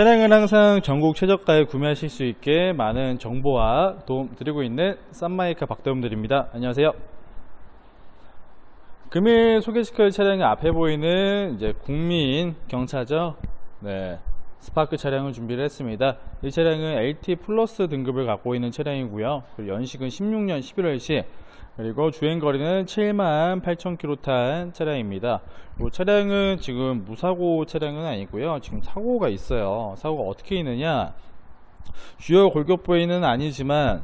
차량을 항상 전국 최저가에 구매하실 수 있게 많은 정보와 도움 드리고 있는 쌈마이카 박대범드립니다. 안녕하세요. 금일 소개시킬 차량이 앞에 보이는 이제 국민 경차죠. 네. 스파크 차량을 준비를 했습니다. 이 차량은 LT 플러스 등급을 갖고 있는 차량이고요. 연식은 16년 11월시 그리고 주행거리는 7만 8천 킬로 탄 차량입니다. 이 차량은 지금 무사고 차량은 아니고요. 지금 사고가 있어요. 사고가 어떻게 있느냐? 주요 골격부에는 아니지만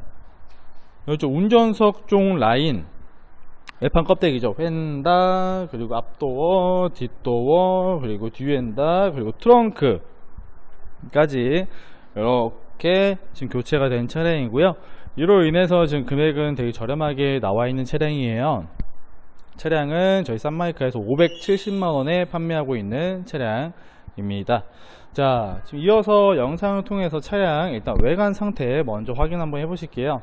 이쪽 운전석 쪽 라인 외판 껍데기죠. 휀다 그리고 앞도어, 뒷도어, 그리고 뒤엔다 그리고 트렁크 까지 이렇게 지금 교체가 된 차량이고요. 이로 인해서 지금 금액은 되게 저렴하게 나와 있는 차량이에요. 차량은 저희 쌈마이카에서 570만원에 판매하고 있는 차량입니다. 자, 지금 이어서 영상을 통해서 차량 일단 외관 상태 먼저 확인 한번 해 보실게요.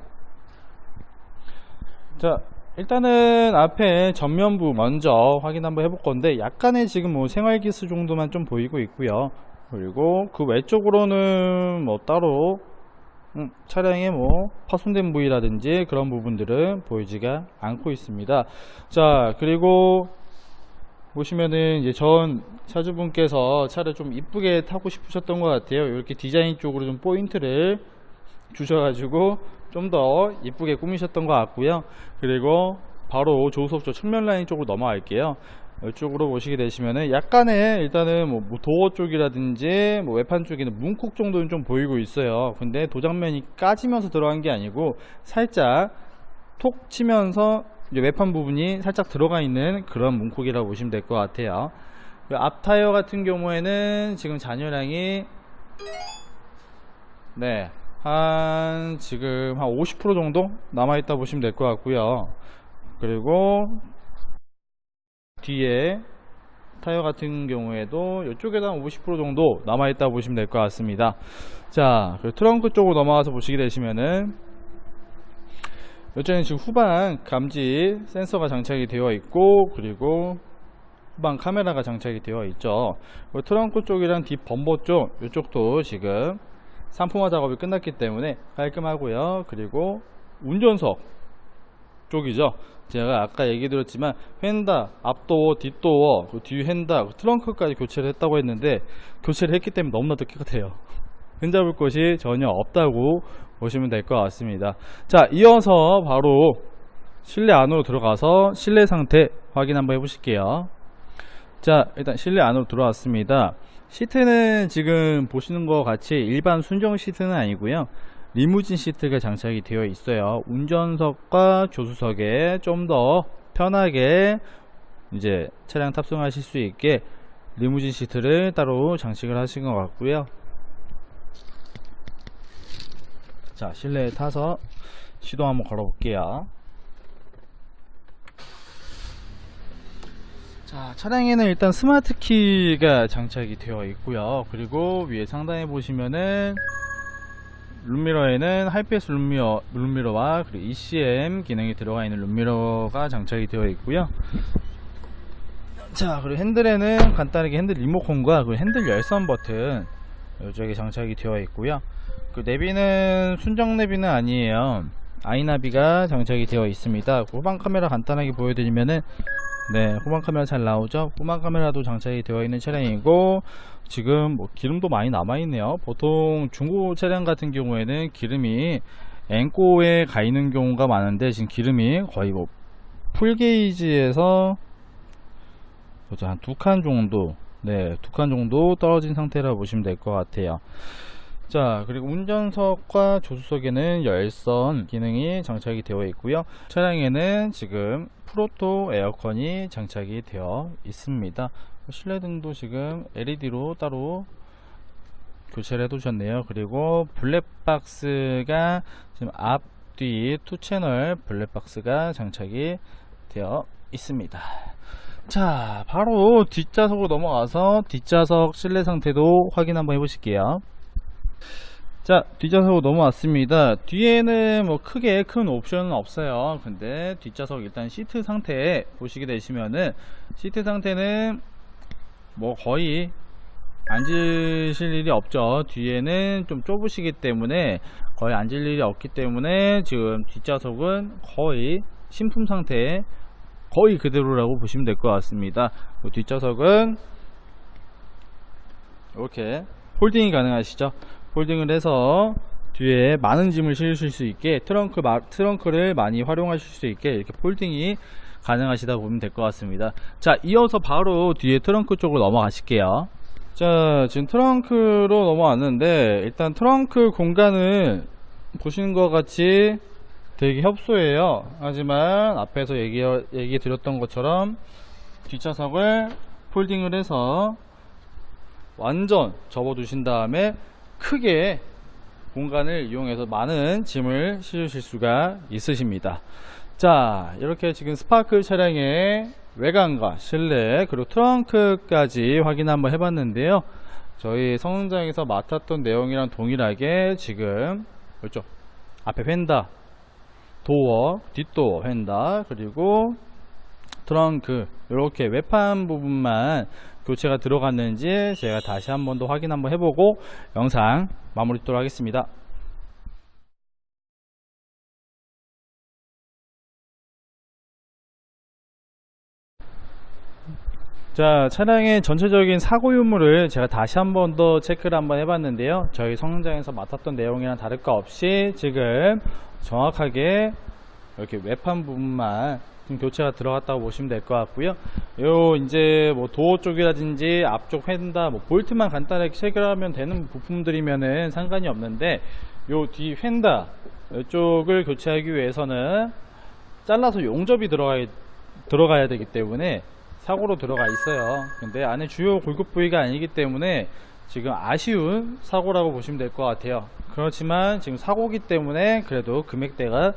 자, 일단은 앞에 전면부 먼저 확인 한번 해볼 건데 약간의 지금 뭐 생활기스 정도만 좀 보이고 있고요. 그리고 그 외쪽으로는 뭐 따로 음, 차량에 뭐 파손된 부위라든지 그런 부분들은 보이지가 않고 있습니다. 자 그리고 보시면은 이제 전 차주분께서 차를 좀 이쁘게 타고 싶으셨던 것 같아요. 이렇게 디자인 쪽으로 좀 포인트를 주셔가지고 좀 더 이쁘게 꾸미셨던 것 같고요. 그리고 바로 조수석 쪽 측면 라인 쪽으로 넘어갈게요. 이쪽으로 보시게 되시면은 약간의 일단은 뭐 도어 쪽이라든지 뭐 외판 쪽에는 문콕 정도는 좀 보이고 있어요. 근데 도장면이 까지면서 들어간 게 아니고 살짝 톡 치면서 외판 부분이 살짝 들어가 있는 그런 문콕이라고 보시면 될 것 같아요. 앞 타이어 같은 경우에는 지금 잔여량이 네. 한 지금 한 50% 정도 남아 있다 보시면 될 것 같고요. 그리고 뒤에 타이어 같은 경우에도 이쪽에도 한 50% 정도 남아있다 보시면 될 것 같습니다. 자 트렁크 쪽으로 넘어가서 보시게 되시면은 이쪽에는 지금 후방 감지 센서가 장착이 되어 있고 그리고 후방 카메라가 장착이 되어 있죠. 트렁크 쪽이랑 뒷 범버 쪽 이쪽도 지금 상품화 작업이 끝났기 때문에 깔끔하고요. 그리고 운전석 쪽이죠. 제가 아까 얘기 드렸지만 휀다, 앞도어, 뒷도어, 그뒤 휀다, 그 트렁크까지 교체를 했다고 했는데 교체를 했기 때문에 너무나도 깨끗해요. 흠잡을 것이 전혀 없다고 보시면 될 것 같습니다. 자, 이어서 바로 실내 안으로 들어가서 실내 상태 확인 한번 해보실게요. 자, 일단 실내 안으로 들어왔습니다. 시트는 지금 보시는 것 같이 일반 순정 시트는 아니고요. 리무진 시트가 장착이 되어 있어요. 운전석과 조수석에 좀 더 편하게 이제 차량 탑승하실 수 있게 리무진 시트를 따로 장착을 하신 것 같고요. 자, 실내에 타서 시동 한번 걸어 볼게요. 자, 차량에는 일단 스마트 키가 장착이 되어 있고요. 그리고 위에 상단에 보시면은 룸미러에는 하이패스 룸미러, 룸미러와 그리고 ECM 기능이 들어가 있는 룸미러가 장착이 되어 있고요. 자, 그리고 핸들에는 간단하게 핸들 리모컨과 그 핸들 열선 버튼 이쪽에 장착이 되어 있고요. 그 내비는 순정 내비는 아니에요. 아이나비가 장착이 되어 있습니다. 후방 카메라 간단하게 보여드리면은 네, 후방 카메라 잘 나오죠? 후방 카메라도 장착이 되어 있는 차량이고 지금 뭐 기름도 많이 남아 있네요. 보통 중고 차량 같은 경우에는 기름이 앵꼬에 가 있는 경우가 많은데 지금 기름이 거의 뭐 풀게이지에서 한두 칸 정도 네, 두 칸 정도 떨어진 상태라 보시면 될 것 같아요. 자 그리고 운전석과 조수석에는 열선 기능이 장착이 되어 있고요. 차량에는 지금 프로토 에어컨이 장착이 되어 있습니다. 실내등도 지금 LED로 따로 교체를 해 두셨네요. 그리고 블랙박스가 지금 앞뒤 투 채널 블랙박스가 장착이 되어 있습니다. 자 바로 뒷좌석으로 넘어가서 뒷좌석 실내 상태도 확인 한번 해 보실게요 자 뒷좌석으로 넘어왔습니다 뒤에는 뭐 크게 큰 옵션은 없어요 근데 뒷좌석 일단 시트 상태 보시게 되시면은 시트 상태는 뭐 거의 앉으실 일이 없죠. 뒤에는 좀 좁으시기 때문에 거의 앉을 일이 없기 때문에 지금 뒷좌석은 거의 신품 상태 거의 그대로라고 보시면 될 것 같습니다. 그 뒷좌석은 이렇게 폴딩이 가능하시죠. 폴딩을 해서 뒤에 많은 짐을 실으실 수 있게 트렁크 마- 트렁크를 많이 활용하실 수 있게 이렇게 폴딩이 가능하시다 보면 될 것 같습니다. 자, 이어서 바로 뒤에 트렁크 쪽으로 넘어가실게요. 자, 지금 트렁크로 넘어왔는데 일단 트렁크 공간은 보시는 것 같이 되게 협소해요. 하지만 앞에서 얘기 얘기 드렸던 것처럼 뒷좌석을 폴딩을 해서 완전 접어 두신 다음에 크게 공간을 이용해서 많은 짐을 실으실 수가 있으십니다. 자, 이렇게 지금 스파크 차량의 외관과 실내 그리고 트렁크까지 확인 한번 해봤는데요. 저희 성능장에서 맡았던 내용이랑 동일하게 지금 그렇죠. 앞에 휀다, 도어, 뒷도어 휀다, 그리고 트렁크 이렇게 외판 부분만 교체가 들어갔는지 제가 다시 한 번 더 확인 한번 해보고 영상 마무리 짓도록 하겠습니다. 자 차량의 전체적인 사고 유무를 제가 다시 한 번 더 체크를 한번 해봤는데요 저희 성능장에서 맡았던 내용이랑 다를 거 없이 지금 정확하게 이렇게 외판 부분만 좀 교체가 들어갔다고 보시면 될 것 같고요 요 이제 뭐 도어 쪽이라든지 앞쪽 휀다 뭐 볼트만 간단하게 체결하면 되는 부품들이면은 상관이 없는데 요 뒤 휀다 이쪽을 교체하기 위해서는 잘라서 용접이 들어가야 들어가야 되기 때문에 사고로 들어가 있어요. 근데 안에 주요 골격 부위가 아니기 때문에 지금 아쉬운 사고라고 보시면 될 것 같아요. 그렇지만 지금 사고기 때문에 그래도 금액대가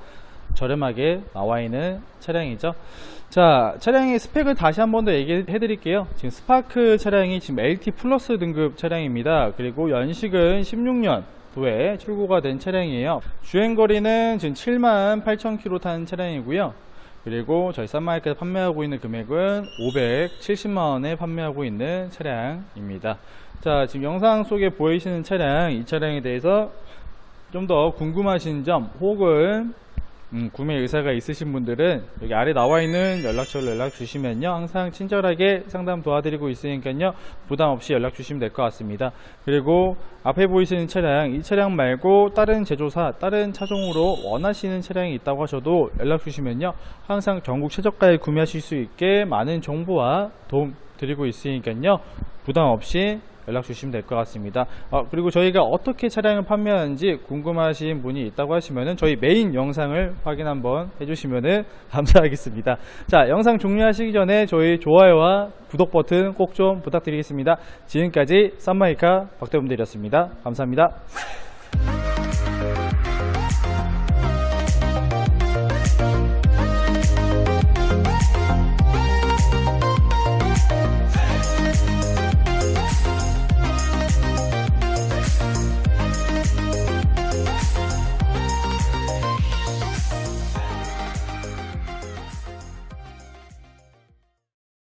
저렴하게 나와 있는 차량이죠. 자, 차량의 스펙을 다시 한 번 더 얘기해 드릴게요. 지금 스파크 차량이 지금 LT 플러스 등급 차량입니다. 그리고 연식은 16년 도에 출고가 된 차량이에요. 주행거리는 지금 7만 8천 킬로 탄 차량이고요. 그리고 저희 싼마이크에서 판매하고 있는 금액은 570만원에 판매하고 있는 차량입니다. 자, 지금 영상 속에 보이시는 차량, 이 차량에 대해서 좀 더 궁금하신 점 혹은 음, 구매 의사가 있으신 분들은 여기 아래 나와 있는 연락처로 연락 주시면요. 항상 친절하게 상담 도와드리고 있으니까요. 부담 없이 연락 주시면 될 것 같습니다. 그리고 앞에 보이시는 차량 이 차량 말고 다른 제조사 다른 차종으로 원하시는 차량이 있다고 하셔도 연락 주시면요. 항상 전국 최저가에 구매하실 수 있게 많은 정보와 도움 드리고 있으니까요. 부담 없이 연락 주시면 될 것 같습니다. 어, 그리고 저희가 어떻게 차량을 판매하는지 궁금하신 분이 있다고 하시면은 저희 메인 영상을 확인 한번 해주시면은 감사하겠습니다. 자, 영상 종료하시기 전에 저희 좋아요와 구독 버튼 꼭 좀 부탁드리겠습니다. 지금까지 쌈마이카 박대범들이었습니다. 감사합니다.